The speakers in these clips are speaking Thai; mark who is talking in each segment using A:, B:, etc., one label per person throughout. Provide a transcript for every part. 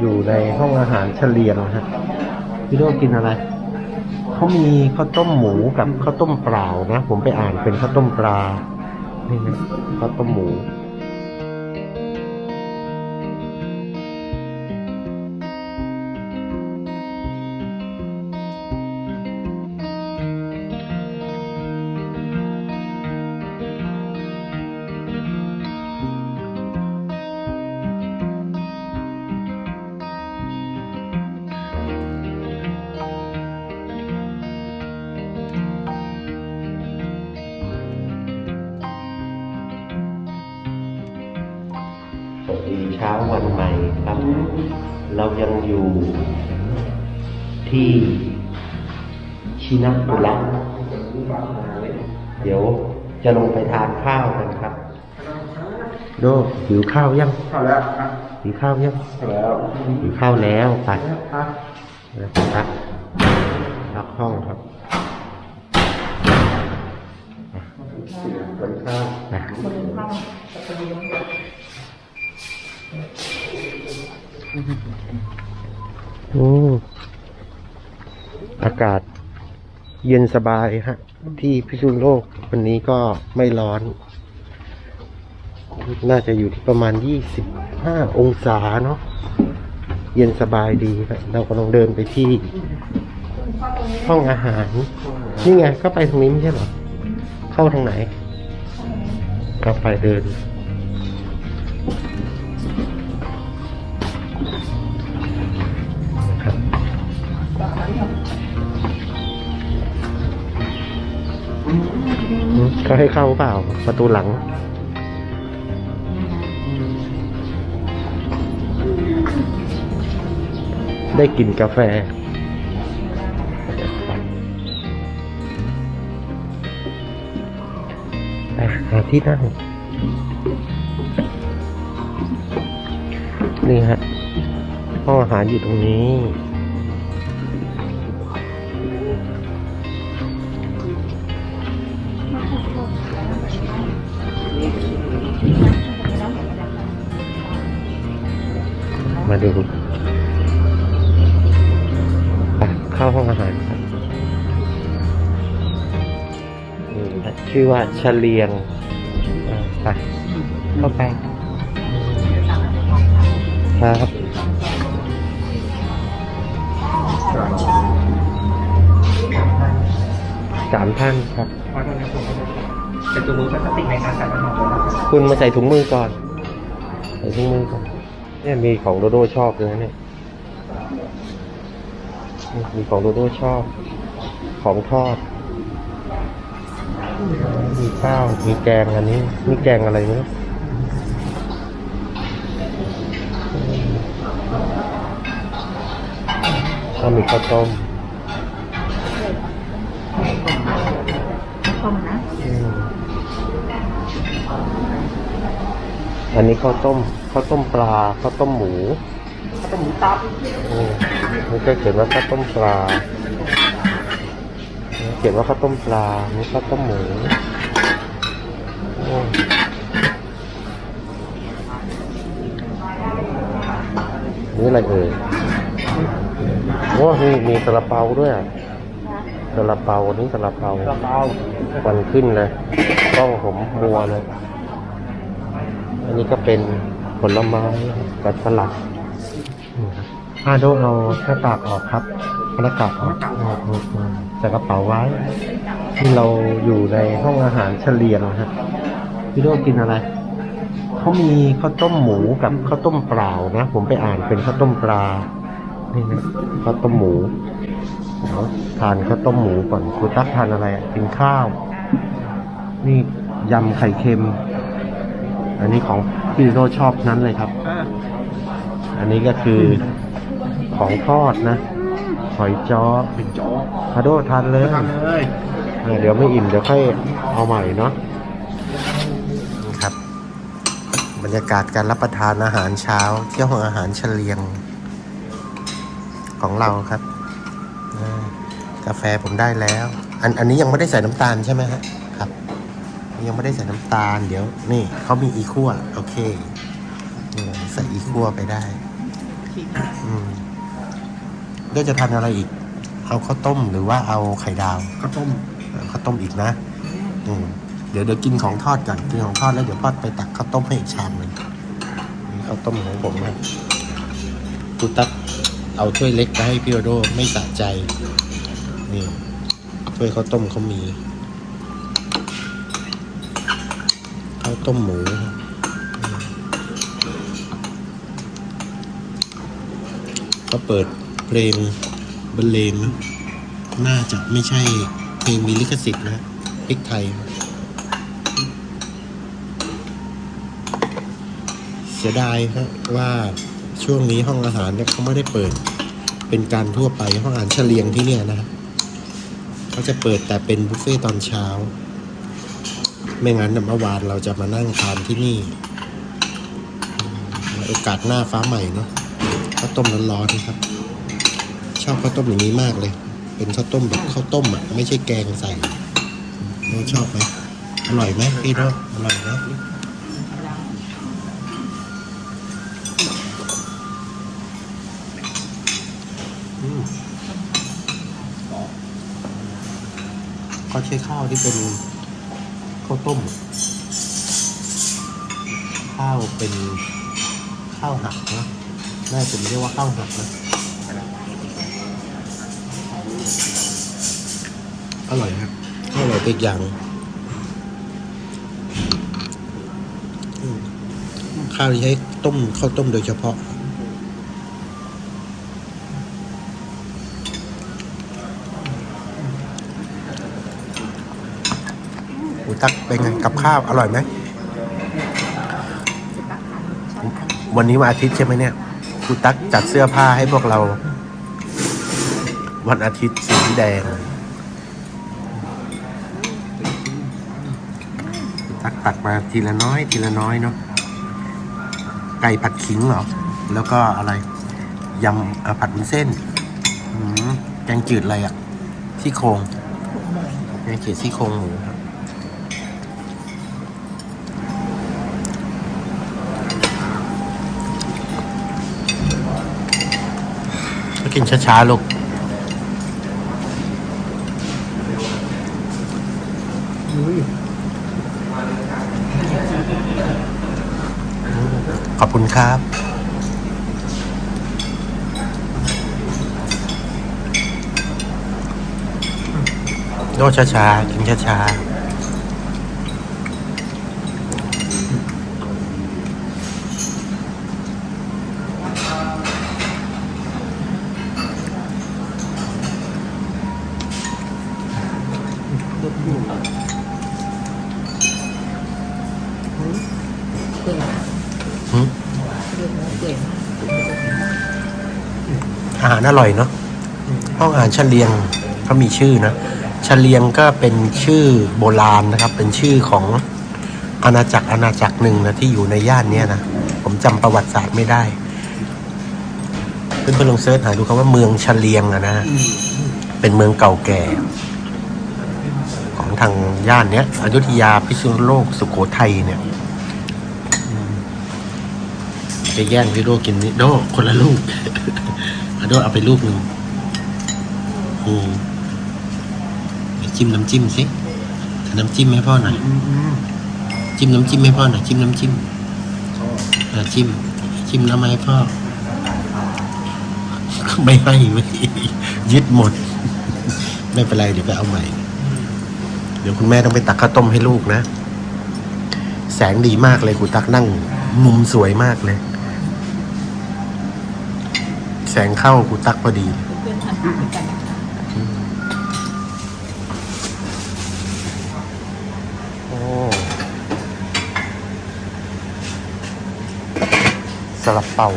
A: อยู่ในห้องอาหารเฉลียงนะฮะพี่โดกินอะไรเขามีข้าวต้มหมูกับข้าวต้มเปล่านะ ผมไปอ่านเป็นข้าวต้มปลานี่นะข้าวต้มหมู ช้าวันใหม่ครับ เรายังอยู่ที่ชินาปุระเดี๋ยวจะลงไปทานข้าวกันครับ โดหิวข้าวยัง
B: เข้าแล้วครับ
A: หิวข้าวยัง
B: เข้าแล้ว
A: หิวข้าวแล้วไป
B: ครับ
A: นะครับรับห้องครับ
B: เสียงเหมือนข้าว
A: ไป โอ้อากาศเย็นสบายฮะ ที่พิษณุโลกวันนี้ก็ไม่ร้อน น่าจะอยู่ที่ประมาณ 25 องศาเนาะเย็นสบายดีครับเรากำลังเดินไปที่ ห้องอาหาร นี่ไงก็ไปตรงนี้ไม่ใช่หรอ เข้าทางไหนก็ไปเดิน เขาให้เข้าเปล่า ประตูหลัง ได้กลิ่นกาแฟไปหาที่นั่งนี่ฮะห้องอาหารอยู่ตรงนี้ มาดูไปเข้าห้องอาหารครับนี่ฮะชื่อว่าเฉลียงอ่าไปเข้าไปครับสามท่านครับ
B: เพราะตอนนี้ผมเป็นตัวมือพลาสติกในการใส่น้ำมันนะครับ
A: คุณมาใส่ถุงมือก่อน ใส่ถุงมือก่อน เนี่ยมีของโดโดชอบเลยนะเนี่ยนี่มีของโดโดชอบ ของทอด มีข้าว มีแกงอันนี้นี่แกงอะไรเนี่ยก็มีข้าวต้ม
C: ต้มนะ
A: อืมอันนี้ข้าวต้ม ข้าวต้มปลาข้าวต้มหมู
B: ข้าวต้มหมูตับ
A: อืมนี่ก็เขียนว่าข้าวต้มปลาเขียนว่าข้าวต้มปลานี่ข้าวต้มหมูนี่อะไรเอ่ยโอ้มีมีซาลาเปาด้วยซาลาเปาอันนี้ซาลาเปา
B: กระเปา
A: ควันขึ้นเลยกล้องผมมัวเลย อันนี้ก็เป็น ผลไม้กับสลัดอาโดเอาหน้าตากออกครับหน้ากากออกใส่กระเป๋าไว้ ที่เราอยู่ในห้องอาหารเฉลียงนะฮะพี่โดกินอะไรเขามีข้าวต้มหมูกับข้าวต้มเปล่านะผมไปอ่านเป็นข้าวต้มปลานี่นะข้าวต้มหมูเดี๋ยวทานข้าวต้มหมูก่อนครูตักทานอะไรอะกินข้าว นี่ยำไข่เค็ม อันนี้ของพี่โรชอบนั้นเลยครับ
B: อ่า
A: อันนี้ก็คือของทอดนะ หอยจ้อ
B: เป็นโจ๊ก
A: คาโดทานเลย
B: ทำเลย
A: เออเดี๋ยวไม่อิ่มเดี๋ยวค่อยเอาใหม่เนาะนี่ครับ บรรยากาศการรับประทานอาหารเช้า เที่ยวของอาหารเฉลียง ของเราครับอ่ากาแฟผมได้แล้ว อันอันนี้ยังไม่ได้ใส่น้ำตาลใช่ไหมฮะครับ ยังไม่ได้ใส่น้ำตาล เดี๋ยว นี่เขามีอีคั่วโอเคนี่ใส่อีคั่วไปได้
C: ชิ้น
A: อืมเดี๋ยวจะทานอะไรอีก เอาข้าวต้มหรือว่าเอาไข่ดาว
B: ข้าวต้ม
A: เอาข้าวต้มอีกนะอืมเดี๋ยวเดี๋ยวกินของทอดก่อนกินของทอดแล้วเดี๋ยวพ่อไปตักข้าวต้มให้อีกชามหนึ่งนี่ข้าวต้มของผมนะกูตักเอาถ้วยเล็กไปให้พี่โอโดไม่สะใจ นี่ถ้วยข้าวต้มเขามีข้าว ต้มหมูก็เปิดเพลงบรรเลงนะน่าจะไม่ใช่เพลงมีลิขสิทธิ์นะพริกไทย เสียดายครับว่าช่วงนี้ห้องอาหารเนี่ยเขาไม่ได้เปิด เป็นการทั่วไปห้องอาหารเฉลียงที่เนี่ยนะครับเขาจะเปิดแต่เป็นบุฟเฟ่ตอนเช้า ไม่งั้นเมื่อวานเราจะมานั่งทานที่นี่โอกาสหน้าฟ้าใหม่เนาะข้าวต้มร้อนๆนะครับ ชอบข้าวต้มอย่างนี้มากเลย เป็นข้าวต้มแบบข้าวต้มอะไม่ใช่แกงใส่น้องชอบไหมอร่อยไหมพี่โรอร่อยเนาะก็ใช้ข้าวที่เป็น ข้าวต้ม ข้าวเป็นข้าวหักนะน่าจะไม่เรียกว่าข้าวหักนะอร่อยครับอร่อยอีกอย่างอืมข้าวที่ใช้ต้มข้าวต้มโดยเฉพาะ หูตักเป็นไงกับข้าวอร่อยไหม
C: จะตักทานชอบทาน
A: วันนี้วันอาทิตย์ใช่ไหมเนี่ยครูตักจัดเสื้อผ้าให้พวกเรา วันอาทิตย์สีแดงครูตักตักมาทีละน้อย ทีละน้อยเนาะไก่ผัดขิงเหรอ แล้วก็อะไรยำเอ่อผัดวุ้นเส้นอืมแกงจืดอะไรอะซี่โครงแกงจืดซี่โครงหมู กินช้าๆลูกขอบคุณครับ โดช้าๆกินช้าๆ อร่อยเนาะห้องอาหารเฉลียงเขามีชื่อนะเฉลียงก็เป็นชื่อโบราณนะครับ เป็นชื่อของอาณาจักรอาณาจักรหนึ่งนะที่อยู่ในย่านเนี้ยนะผมจำประวัติศาสตร์ไม่ได้เพื่อนๆลองเซิร์ชหาดูคำว่าเมืองเฉลียงอะนะเป็นเมืองเก่าแก่ ของทางย่านเนี้ยอยุธยาพิษณุโลกสุโขทัยเนี่ยจะแย่งพี่โดกินนี่โดคนละลูก อะโดเอาไปลูกหนึ่งอืมเดี๋ยจิ้มน้ำจิ้มสิน้ำจิ้มให้พ่อหน่อย จิ้มน้ำจิ้มให้พ่อหน่อย จิ้มน้ำจิ้มอะจิ้ม จิ้มแล้วมาให้พ่อ ไม่ให้ไม่ยึดหมด ไม่เป็นไรเดี๋ยวไปเอาใหม่ เดี๋ยวคุณแม่ต้องไปตักข้าวต้มให้ลูกนะ แสงดีมากเลยกูตักนั่ง มุมสวยมากเลย แสงเข้ากูตักพอดี
C: เพื่อนทานด้วยกันนะคะ
A: โอ้สลับเป่า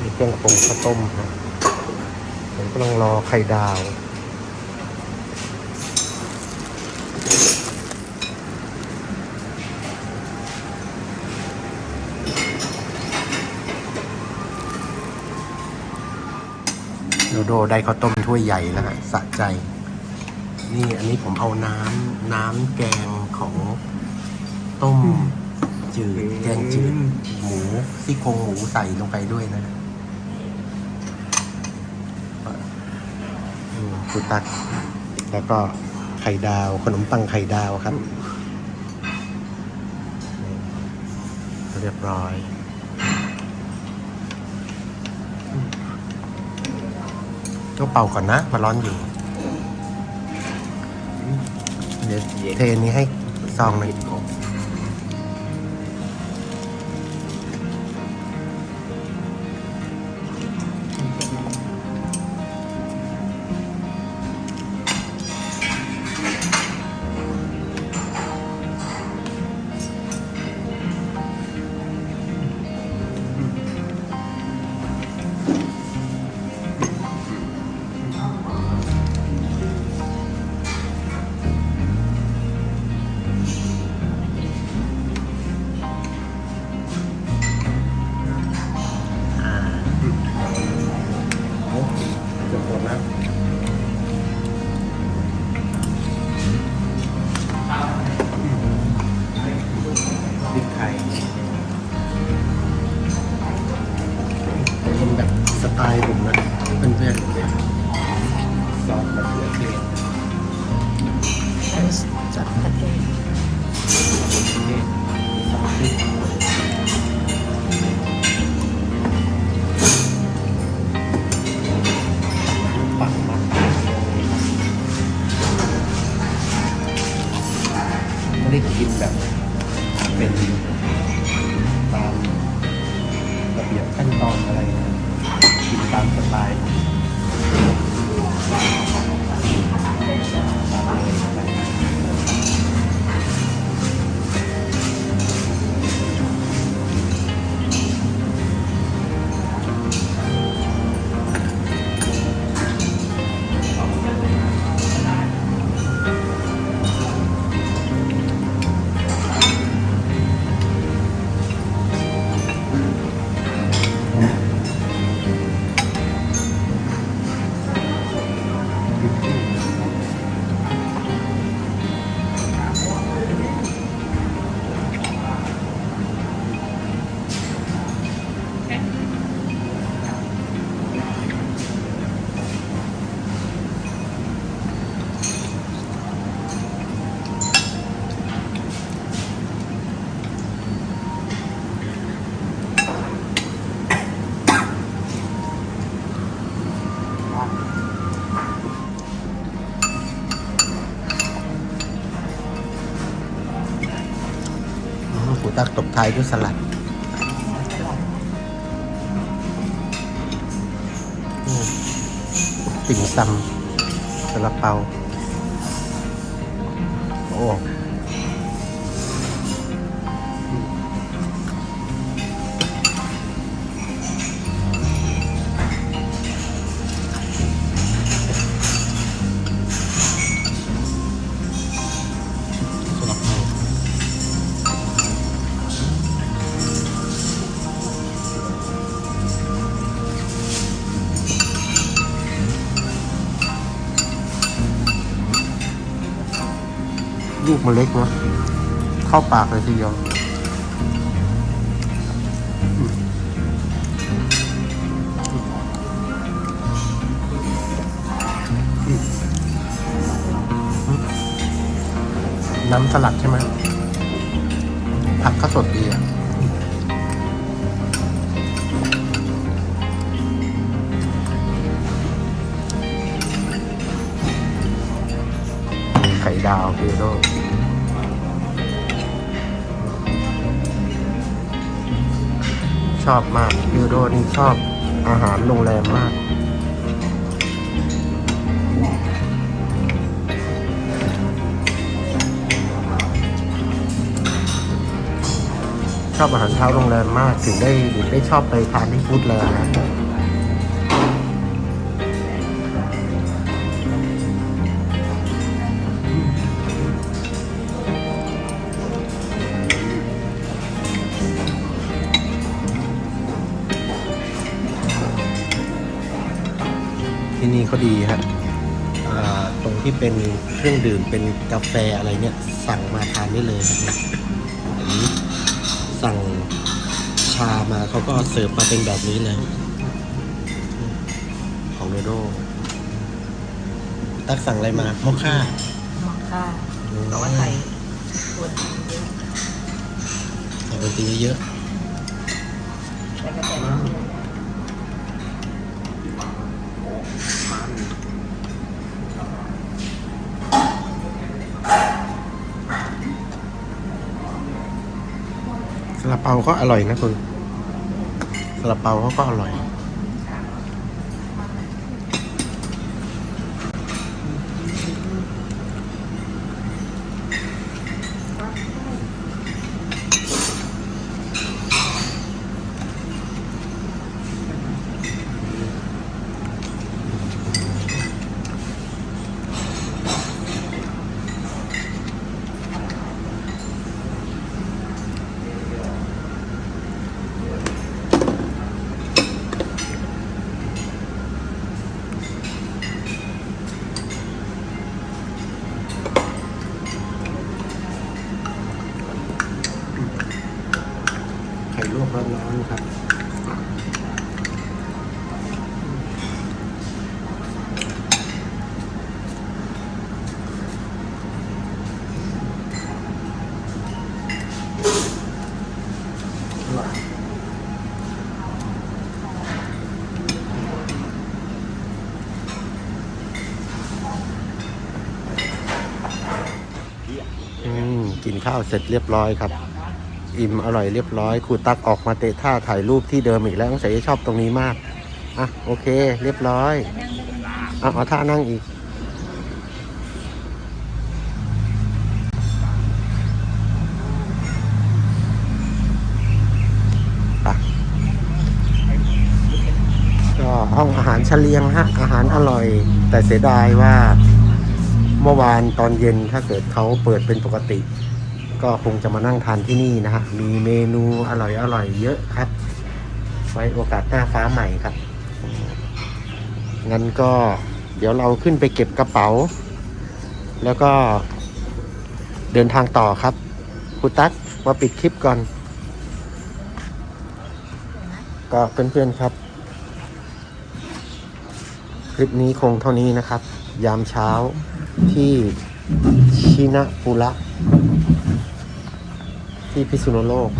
A: มีเครื่องปรุงข้าวต้มครับผมกำลังรอไข่ดาว โดโดได้ข้าวต้มถ้วยใหญ่แล้วฮะสะใจ นี่อันนี้ผมเอาน้ำน้ำแกงของต้มจืด แกงจืด หมูซี่โครงหมูใส่ลงไปด้วยนะอืมคุตัก แล้วก็ไข่ดาว ขนมปังไข่ดาวครับ เรียบร้อย ก็เป่าก่อนนะมันร้อนอยู่ เดี๋ยวเทนี้ให้ซองหนึ่ง ท้ายด้วยสลัดติ่มซำซาลาเปา มันเล็กนะเข้าปากเลยทีเดียวน้ำสลัดใช่ไหมผักก็สดดีอะไข่ดาวเกโด ชอบมากยูโดนี่ชอบอาหารโรงแรมมาก ชอบอาหารเช้าโรงแรมมากถึงได้ถึงได้ชอบไปทานที่ฟู้ดแลนด์ นะที่นี่เขาดีฮะอ่าตรงที่เป็นเครื่องดื่มเป็นกาแฟอะไรเนี่ย สั่งมาทานได้เลยนะครับอันนี้สั่งชามาเขาก็เสิร์ฟมาเป็นแบบนี้เลย ของโดโดตักสั่งอะไรมามอคค่า
C: หมอกค่ะแต่ว่าใส่ส่วนเยอะ
A: ใส่โรตีเยอะ
C: ใส่กระแส
A: เปาก็อร่อยนะคุณซาลาเปาเขาก็อร่อย ไข่ ลวกร้อนๆครับกินข้าวเสร็จเรียบร้อยครับ อิ่มอร่อยเรียบร้อยครูตักออกมาเตะท่าถ่ายรูปที่เดิมอีกแล้วต้องใส่ชอบตรงนี้มากอะโอเค เรียบร้อยอะเอาท่านั่งอีกก็ห้องอาหารเฉลียงฮะอาหารอร่อย แต่เสียดายว่าเมื่อวานตอนเย็นถ้าเกิดเขาเปิดเป็นปกติ ก็คงจะมานั่งทานที่นี่นะฮะมีเมนูอร่อยอร่อยเยอะครับ ไว้โอกาสหน้าฟ้าใหม่ครับ งั้นก็เดี๋ยวเราขึ้นไปเก็บกระเป๋า แล้วก็เดินทางต่อครับครูตั๊กมาปิดคลิปก่อน ก็เพื่อนๆครับ คลิปนี้คงเท่านี้นะครับ ยามเช้าที่ชินะปุระ ที่พิษณุโลก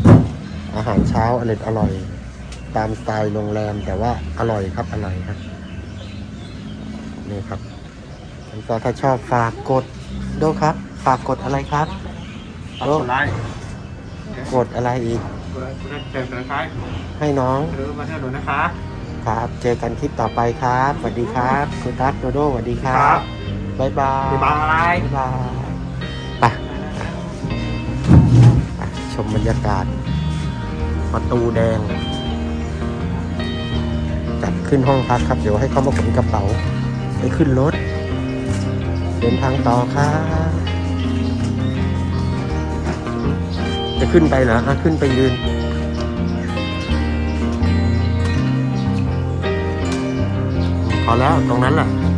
A: อาหารเช้าอร่อยอร่อย ตามสไตล์โรงแรมแต่ว่าอร่อยครับอร่อยครับนี่ครับแล้วก็ถ้าชอบฝากกดโดครับ ฝากกดอะไรครับ
B: ตัดคนร้าย
A: กดอะไรอีก
B: คุณคุณเจอกันนะครับ
A: ให้น้อง
B: หรือมาเที่ยวดูนะคะ
A: ครับ เจอกันคลิปต่อไปครับสวัสดีครับ คุณตั๊กโดโดสวัสดีครั
B: ครับบ
A: บ๊ายบาย
B: บ๊ายบาย
A: ชมบรรยากาศ ประตูแดง จัดขึ้นห้องพักครับ เดี๋ยวให้เขามาขนกระเป๋า ไปขึ้นรถ เดินทางต่อครับจะขึ้นไปเหรออะขึ้นไปยืนพอแล้วตรงนั้นแหละอย่าล่วงลงมานะ